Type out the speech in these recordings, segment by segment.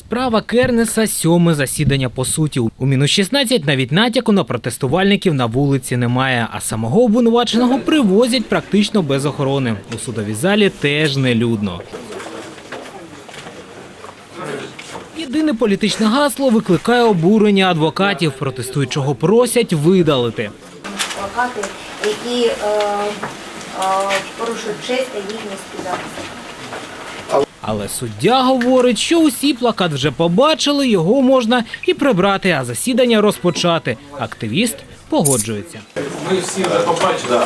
Справа Кернеса сьоме засідання по суті. У мінус 16 навіть натяку на протестувальників на вулиці немає, а самого обвинуваченого привозять практично без охорони. У судовій залі теж нелюдно. Єдине політичне гасло викликає обурення адвокатів, протестуючого просять видалити. плакати, які е, е, порушують честь та гідність підпису. Але суддя говорить, що усі плакат вже побачили, його можна і прибрати, а засідання розпочати. Активіст погоджується. Ми всі вже побачили.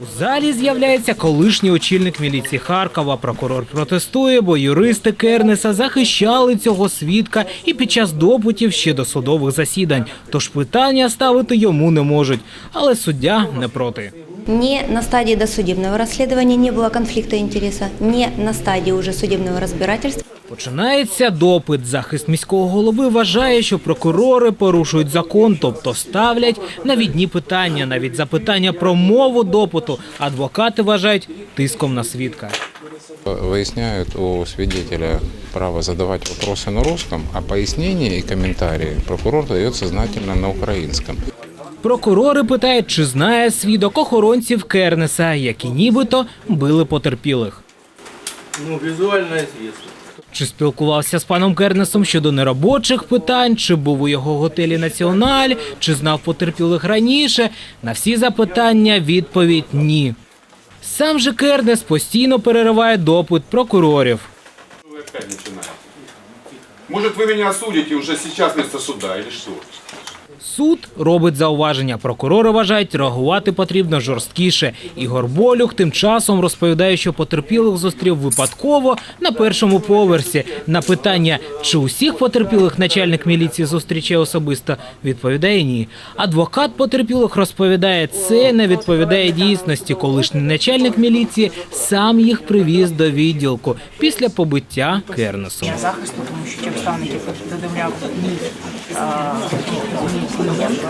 У залі з'являється колишній очільник міліції Харкова. Прокурор протестує, бо юристи Кернеса захищали цього свідка і під час допитів ще до судових засідань. Тож питання ставити йому не можуть. Але суддя не проти. Не на стадии досудебного расследования не было конфликта интереса, не на стадии уже судебного разбирательства. Починається допит. Захист міського голови вважає, що прокурори порушують закон, тобто ставлять навідні питання, навіть запитання про мову допиту. Адвокати вважають тиском на свідка. Выясняют у свидетеля право задавать вопросы на русском, а пояснения и комментарии прокурор дает сознательно на украинском. Прокурори питають, чи знає свідок охоронців Кернеса, які нібито били потерпілих. Ну, візуально звісно. Чи спілкувався з паном Кернесом щодо неробочих питань, чи був у його готелі Національ, чи знав потерпілих раніше? На всі запитання відповідь ні. Сам же Кернес постійно перериває допит прокурорів. Вы опять начинаете. Может, вы меня осудите уже сейчас вместо суда или что? Суд робить зауваження. Прокурори вважають, реагувати потрібно жорсткіше. Ігор Болюх тим часом розповідає, що потерпілих зустрів випадково на першому поверсі. На питання, чи усіх потерпілих начальник міліції зустрічає особисто, відповідає ні. Адвокат потерпілих розповідає, це не відповідає дійсності. Колишній начальник міліції сам їх привіз до відділку після побиття Кернесом. захисту, тому що ті мій а, мій клієнт,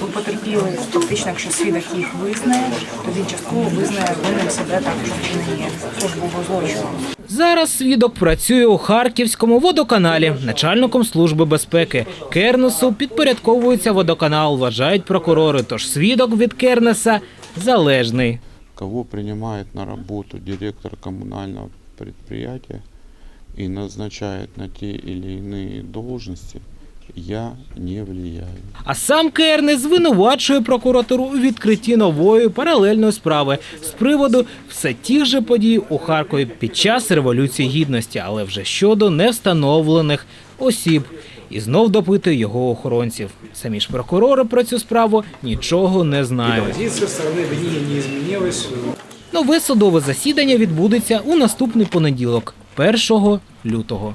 тут потерпіли фактично, якщо свідок їх визнає, то він частково визнає винним себе також в вчиненні службового злочину. Зараз свідок працює у Харківському водоканалі, начальником служби безпеки. Кернесу підпорядковується водоканал, вважають прокурори. Тож свідок від Кернеса залежний. Кого принимает на работу директор коммунального предприятия и назначает на те или иные должности, я не влияю. А сам Кернес звинувачує прокуратуру у відкритті нової паралельної справи з приводу все тих же подій у Харкові під час революції гідності, але вже щодо невстановлених осіб. І знов допитує його охоронців. Самі ж прокурори про цю справу нічого не знають. Не. Нове судове засідання відбудеться у наступний понеділок, 1 лютого.